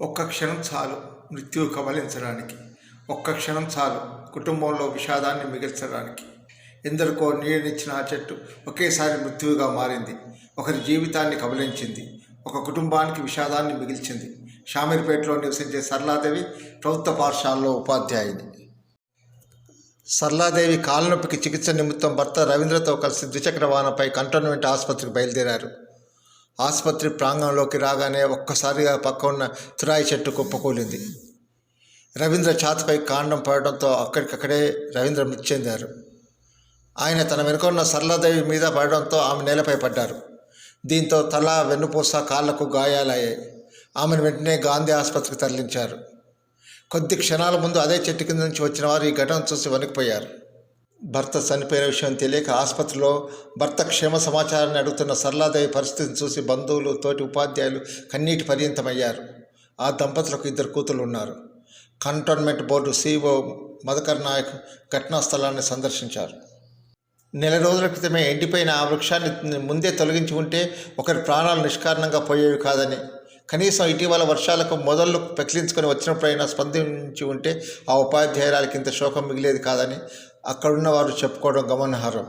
ఒక్క క్షణం చాలు మృత్యువు కబలించడానికి. ఒక్క క్షణం చాలు కుటుంబంలో విషాదాన్ని మిగిల్చడానికి. ఎందరికో నీడనిచ్చిన ఆ చెట్టు ఒకేసారి మృత్యువుగా మారింది. ఒకరి జీవితాన్ని కబలించింది. ఒక కుటుంబానికి విషాదాన్ని మిగిల్చింది. షామీర్పేటలో నివసించే సరళాదేవి ప్రభుత్వ పాఠశాలలో ఉపాధ్యాయుని. సరళాదేవి కాళ్ళనొప్పికి చికిత్స నిమిత్తం భర్త రవీంద్రతో కలిసి ద్విచక్ర వాహనంపై కంటోన్మెంట్ ఆసుపత్రికి బయలుదేరారు. ఆసుపత్రి ప్రాంగణంలోకి రాగానే ఒక్కసారిగా పక్క ఉన్న తురాయి చెట్టు కుప్పకూలింది రవీంద్ర ఛాతిపై కాండం పడడంతో అక్కడికక్కడే రవీంద్ర మృతి చెందారు. ఆయన తన వెనుకొన్న సరళదేవి మీద పడడంతో ఆమె నేలపై పడ్డారు. దీంతో తల వెన్నుపూస కాళ్ళకు గాయాలయ్యాయి. ఆమెను వెంటనే గాంధీ ఆసుపత్రికి తరలించారు. కొద్ది క్షణాల ముందు అదే చెట్టు కింద నుంచి వచ్చిన వారు ఈ ఘటన చూసి వణికిపోయారు. భర్త చనిపోయిన విషయం తెలియక ఆసుపత్రిలో భర్త క్షేమ సమాచారాన్ని అడుగుతున్న సరళాదేవి పరిస్థితిని చూసి బంధువులు తోటి ఉపాధ్యాయులు కన్నీటి పర్యంతమయ్యారు. ఆ దంపతులకు ఇద్దరు కూతురు ఉన్నారు. Cantonment board CEO Madhukar Nayak ఘటనా స్థలాన్ని సందర్శించారు. నెల రోజుల క్రితమే ఎండిపోయిన ఆ వృక్షాన్ని ముందే తొలగించి ఉంటే ఒకరి ప్రాణాలు నిష్కారణంగా పోయేవి కాదని కనీసం ఇటీవల వర్షాలకు మొదళ్ళు పెకిలించుకొని వచ్చినప్పుడైనా స్పందించి ఉంటే ఆ ఉపాధ్యాయురాలకి ఇంత శోకం మిగిలేది కాదని అక్కడున్న వారు చెప్పుకోవడం గమనార్హం.